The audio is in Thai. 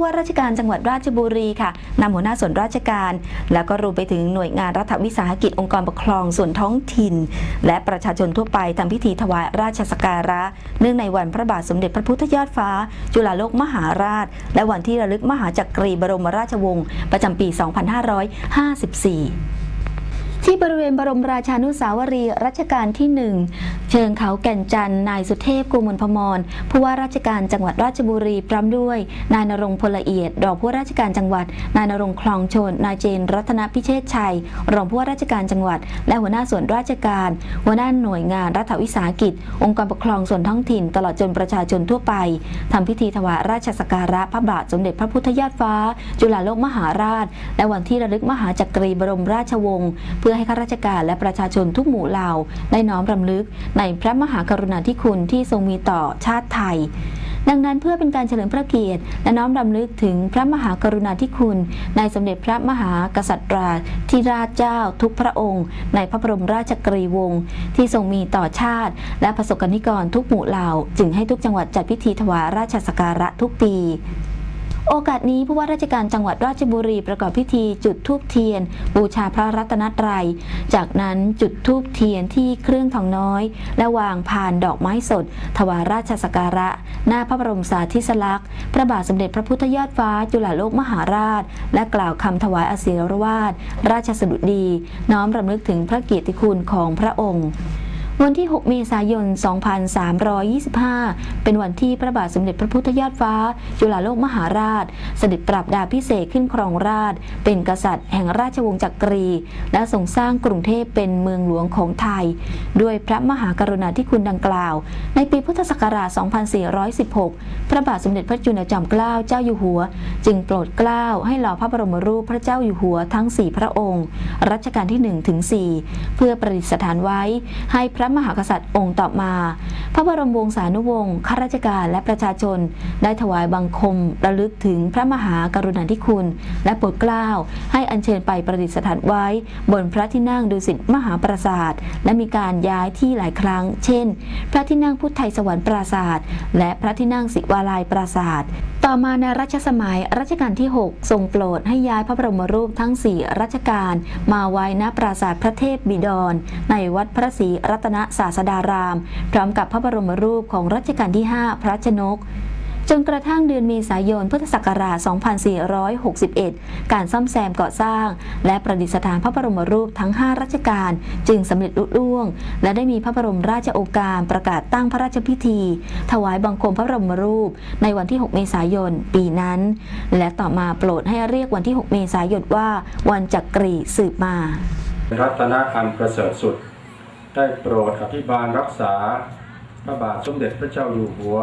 ผู้ว่าราชการจังหวัดราชบุรีค่ะนำหัวหน้าส่วนราชการ แล้วก็รวมไปถึงหน่วยงานรัฐวิสาหกิจองค์กรปกครองส่วนท้องถิ่น และประชาชนทั่วไปทำพิธีถวายราชสักการะ เนื่องในวันพระบาทสมเด็จพระพุทธยอดฟ้า จุฬาโลกมหาราช และวันที่ระลึกมหาจักรีบรมราชวงศ์ประจำปี 2554 ที่บริเวณบรมราชานุสาวรีย์รัชกาลที่หนึ่งเชิงเขาแก่นจันนายสุเทพกูมลพมรผู้ว่าราชการจังหวัดราชบุรีพร้อมด้วย นายนรงพลละเอียด รองผู้ว่าราชการจังหวัด นายนรงคลองชน นายเจน รัตนพิเชษชัย รองผู้ว่าราชการจังหวัด และหัวหน้าส่วนราชการ หัวหน้าหน่วยงานรัฐวิสาหกิจ องค์กรปกครองส่วนท้องถิ่น ตลอดจนประชาชนทั่วไปทำพิธีถวายราชสักการะพระบาทสมเด็จพระพุทธยอดฟ้า จุฬาโลกมหาราช และวันที่ระลึกมหาจักรีบรมราชวงศ์เพื่อื่อให้ข้าราชการและประชาชนทุกหมู่เหล่าได้น้อมรำลึกในพระมหากรุณาธิคุณที่ทรงมีต่อชาติไทยดังนั้นเพื่อเป็นการเฉลิมพระเกียรติและน้อมรำลึกถึงพระมหากรุณาธิคุณ ในสมเด็จพระมหากษัตริย์ธิราชเจ้าทุกพระองค์ ในพระบรมราชกรีวงศ์ที่ทรงมีต่อชาติ และประสบกนิกรทุกหมู่เหล่า จึงให้ทุกจังหวัดจัดพิธีถวายราชสักการะทุกปี โอกาสนี้ผู้ว่าราชการจังหวัดราชบุรีประกอบพิธีจุดธูปเทียน บูชาพระรัตนตรัย จากนั้นจุดธูปเทียนที่เครื่องทองน้อย และวางผ่านดอกไม้สด ถวายราชสักการะ หน้าพระบรมสาธิสลักษณ์พระบาทสมเด็จพระพุทธยอดฟ้าจุฬาโลกมหาราช และกล่าวคำถวายอาศิรวาทราชสดุดี น้อมรำลึกถึงพระเกียรติคุณของพระองค์ วันที่ 6 เมษายน 2325 เป็นวันที่พระบาทสมเด็จพระพุทธยอดฟ้า จุฬาโลกมหาราช เสด็จปรับดาพิเศษขึ้นครองราช เป็นกษัตริย์แห่งราชวงศ์จักรี และทรงสร้างกรุงเทพเป็นเมืองหลวงของไทย ด้วยพระมหากรุณาธิคุณดังกล่าว ในปีพุทธศักราช 2416 พระบาทสมเด็จพระจุลจอมเกล้าเจ้าอยู่หัว จึงโปรดเกล้าให้หล่อพระบรมรูปพระเจ้าอยู่หัวทั้ง 4 พระองค์ รัชกาลที่1ถึง4เพื่อประดิษฐานไว้ให้พระมหากษัตริย์องค์ต่อมา พระบรมวงศานุวงศ์ข้าราชการและประชาชน ได้ถวายบังคมระลึกถึงพระมหากรุณาธิคุณ และโปรดเกล้า ให้อัญเชิญไปประดิษฐานไว้ บนพระที่นั่งดุสิตมหาปราสาท และมีการย้ายที่หลายครั้ง เช่น พระที่นั่งพุทธไทยสวรรค์ปราสาท และพระที่นั่งศิวาลายปราสาทต่อมาในรัชสมัยรัชกาลที่ 6 ทรงโปรดให้ย้ายพระบรมรูปทั้ง 4 รัชกาลมาไว้ณปราสาทพระเทพบิดร ในวัดพระศรีรัตนศาสดาราม พร้อมกับพระบรมรูปของรัชกาลที่ 5 พระชนก จนกระทั่งเดือนเมษายนพุทธศักราช 2461 การซ่อมแซมก่อสร้าง และประดิษฐานพระบรมรูปทั้ง 5 รัชกาลจึงสำเร็จลุล่วง และได้มีพระบรมราชโอการประกาศตั้งพระราชพิธี ถวายบังคมพระบรมรูปในวันที่ 6 เมษายน ปีนั้น และต่อมาโปรดให้เรียกวันที่ 6 เมษายนว่าวันจักรีสืบมารัตนอันประเสริฐสุด ได้โปรดอภิบาลรักษา พระบาทสมเด็จพระเจ้าอยู่หัว